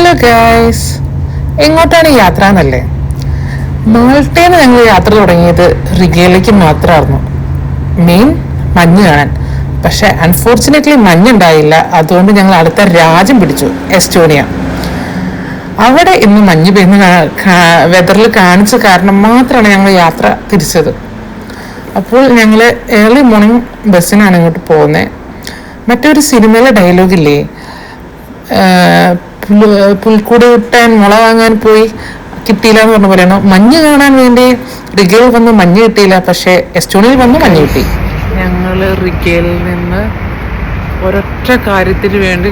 Hello guys എങ്ങോട്ടാണ് യാത്ര എന്നല്ലേ? മാൾട്ടേന്ന് ഞങ്ങൾ യാത്ര തുടങ്ങിയത് റിഗയിലേക്ക് മാത്രമായിരുന്നു. മെയിൻ മഞ്ഞ് കാണാൻ. പക്ഷെ അൺഫോർച്ചുനേറ്റ്ലി മഞ്ഞുണ്ടായില്ല. അതുകൊണ്ട് ഞങ്ങൾ അടുത്ത രാജ്യം പിടിച്ചു എസ്റ്റോണിയ. അവിടെ ഇന്ന് മഞ്ഞ് പെയ്യുന്ന വെതറിൽ കാണിച്ച കാരണം മാത്രമാണ് ഞങ്ങൾ യാത്ര തിരിച്ചത്. അപ്പോൾ ഞങ്ങൾ ഏർലി മോർണിംഗ് ബസ്സിനാണ് ഇങ്ങോട്ട് പോകുന്നത് മറ്റൊരു സിനിമയിലെ ഡയലോഗില്ലേ പുൽക്കൂട് കിട്ടാൻ മുള വാങ്ങാൻ പോയി. കിട്ടിയില്ല എന്ന് പറഞ്ഞ പോലെയാണ്. മഞ്ഞ് കാണാൻ വേണ്ടി റിഗേൽ വന്ന് മഞ്ഞ് കിട്ടിയില്ല. പക്ഷേ എസ്റ്റോണിയിൽ വന്ന് മഞ്ഞ് കിട്ടി. ഞങ്ങൾ റിഗേലിൽ നിന്ന് ഒരൊറ്റ കാര്യത്തിന് വേണ്ടി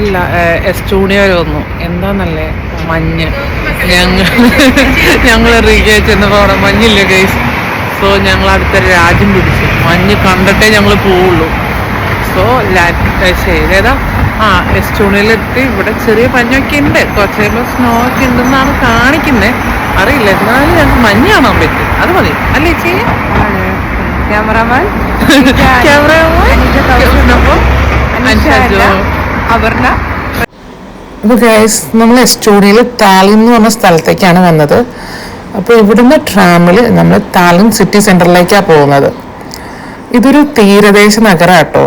എസ്റ്റോണിയ വന്നു. എന്താന്നല്ലേ? മഞ്ഞ്. ഞങ്ങൾ ഞങ്ങൾ റിഗേ ചെന്നപ്പോൾ അവിടെ മഞ്ഞില്ല ഗൈസ് സോ ഞങ്ങൾ അടുത്ത രാജ്യം പിടിച്ചു. മഞ്ഞ് കണ്ടിട്ടേ ഞങ്ങൾ പോവുള്ളൂ. സോ ലാറ്റ് ഏതാ? ആ എസ്റ്റോണിയയിലെത്തി ഇവിടെ ചെറിയ പഞ്ഞൊക്കെ ഉണ്ട് കുറച്ച് കഴിയുമ്പോൾ സ്നോ ഒക്കെ ഉണ്ടെന്നാണ് കാണിക്കുന്നത് അറിയില്ല എന്നാലും ഞങ്ങൾക്ക് മഞ്ഞ് കാണാൻ പറ്റും. അത് മതി. അല്ലേ ചെയ്യാം ക്യാമറമാൻ അപർണ. അപ്പോൾ ഗൈസ് നമ്മൾ എസ്റ്റോണിയിൽ താലിൻ എന്ന് പറഞ്ഞ സ്ഥലത്തേക്കാണ് വന്നത്. അപ്പോൾ ഇവിടുന്ന് ട്രാമിൽ നമ്മൾ താലിൻ സിറ്റി സെന്ററിലേക്കാണ് പോകുന്നത്. ഇതൊരു തീരദേശ നഗരം കേട്ടോ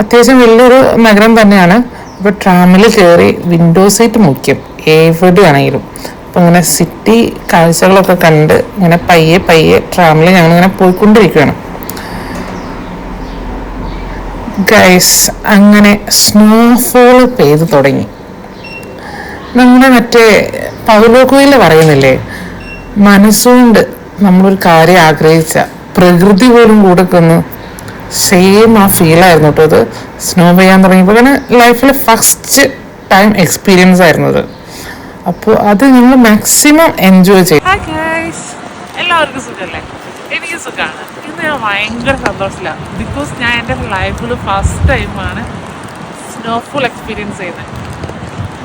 അത്യാവശ്യം വലിയൊരു നഗരം തന്നെയാണ്. അപ്പോൾ ട്രാമിൽ കയറി വിൻഡോ സീറ്റ് മുഖ്യം എവിടെയാണെങ്കിലും അപ്പോൾ ഇങ്ങനെ സിറ്റി കാഴ്ചകളൊക്കെ കണ്ട് ഇങ്ങനെ പയ്യെ പയ്യെ ട്രാമിൽ ഞങ്ങൾ ഇങ്ങനെ പോയിക്കൊണ്ടിരിക്കുകയാണ്. ഗൈസ് അങ്ങനെ സ്നോഫോൾ പെയ്തു തുടങ്ങി. നമ്മുടെ മറ്റേ പൗലോകോയിൽ പറയുന്നില്ലേ? മനസ്സുകൊണ്ട് നമ്മളൊരു കാര്യം ആഗ്രഹിച്ച പ്രകൃതി പോലും കൂടെ സെയിം ആ ഫീലായിരുന്നു കേട്ടോ അത്. സ്നോ പെയ്യാൻ തുടങ്ങിയപ്പോൾ കാരണം ലൈഫിൽ ഫസ്റ്റ് ടൈം എക്സ്പീരിയൻസ് ആയിരുന്നു അത്. അപ്പോൾ അത് നിങ്ങൾ മാക്സിമം എൻജോയ് ഗൈസ് എല്ലാവർക്കും സുഖമല്ലേ എനിക്ക് സുഖമാണ് ഇന്ന് ഞാൻ ഭയങ്കര സന്തോഷത്തിലാണ് ബിക്കോസ് ഞാൻ എന്റെ ലൈഫിൽ ഫസ്റ്റ് ടൈമാണ് സ്നോഫോൾ എക്സ്പീരിയൻസ് ചെയ്യുന്നത്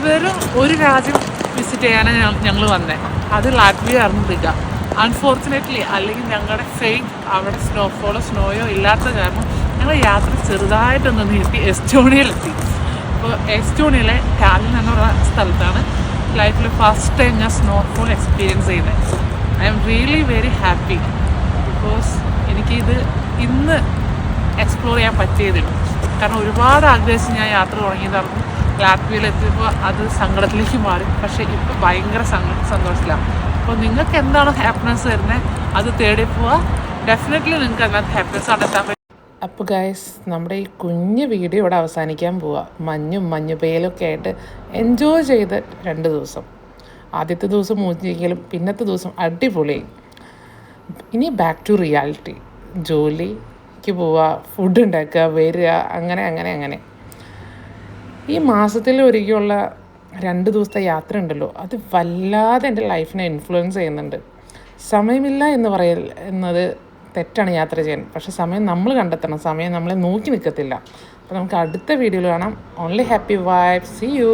വെറും ഒരു രാജ്യം വിസിറ്റ് ചെയ്യാനാണ് ഞങ്ങൾ വന്നത് അത് ലാറ്റ്വിയ ദിഗ അൺഫോർച്ചുനേറ്റ്ലി അല്ലെങ്കിൽ ഞങ്ങളുടെ ഫെയ്റ്റ് അവിടെ സ്നോഫോളോ സ്നോയോ ഇല്ലാത്ത കാരണം ഞങ്ങൾ യാത്ര ചെറുതായിട്ടൊന്ന് നീട്ടി എസ്റ്റോണിയയിലെത്തി. അപ്പോൾ എസ്റ്റോണിയയിലെ ടാലിൻ എന്നുള്ള സ്ഥലത്താണ് ലൈഫിൽ ഫസ്റ്റ് ടൈം ഞാൻ സ്നോഫോൾ എക്സ്പീരിയൻസ് ചെയ്യുന്നത് I am really very happy because എനിക്കിത് ഇന്ന് എക്സ്പ്ലോർ ചെയ്യാൻ പറ്റിയതില്ല കാരണം ഒരുപാട് ആഗ്രഹിച്ച് ഞാൻ യാത്ര തുടങ്ങിയതായിരുന്നു. ലാറ്റ്വിയിലെത്തിയപ്പോൾ അത് സങ്കടത്തിലേക്ക് മാറി. പക്ഷേ ഇപ്പോൾ ഭയങ്കര സന്തോഷത്തിലാണ് അപ്പോൾ നിങ്ങൾക്ക് എന്താണ് ഹാപ്പിനെസ് വരുന്നത്? അത് തേടി പോവുക ഡെഫിനറ്റ്ലി നിങ്ങൾക്ക് അതിനകത്ത് ഹാപ്പിനെസ് കണ്ടെത്താൻ പറ്റും അപ്പോൾ ഗൈസ് നമ്മുടെ ഈ കുഞ്ഞ് വീഡിയോ ഇവിടെ അവസാനിക്കാൻ പോവാ. മഞ്ഞും മഞ്ഞു പെയ്യലൊക്കെ ആയിട്ട് എൻജോയ് ചെയ്ത് രണ്ട് ദിവസം. ആദ്യത്തെ ദിവസം മൂച്ചിരിക്കലും പിന്നത്തെ ദിവസം അടിപൊളി. ഇനി ബാക്ക് ടു റിയാലിറ്റി ജോലിക്ക് പോവുക ഫുഡ് ഉണ്ടാക്കുക വരിക അങ്ങനെ അങ്ങനെ അങ്ങനെ. ഈ മാസത്തിൽ ഒരിക്കലുള്ള രണ്ട് ദിവസത്തെ യാത്ര ഉണ്ടല്ലോ. അത് വല്ലാതെ എന്റെ ലൈഫിനെ ഇൻഫ്ലുവൻസ് ചെയ്യുന്നുണ്ട്. സമയമില്ല എന്ന് പറയൽ എന്നത് തെറ്റാണ് യാത്ര ചെയ്യാൻ. പക്ഷെ സമയം നമ്മൾ കണ്ടെത്തണം. സമയം നമ്മളെ നോക്കി നിൽക്കത്തില്ല. അപ്പോൾ നമുക്ക് അടുത്ത വീഡിയോയിൽ കാണാം. Only happy vibe see you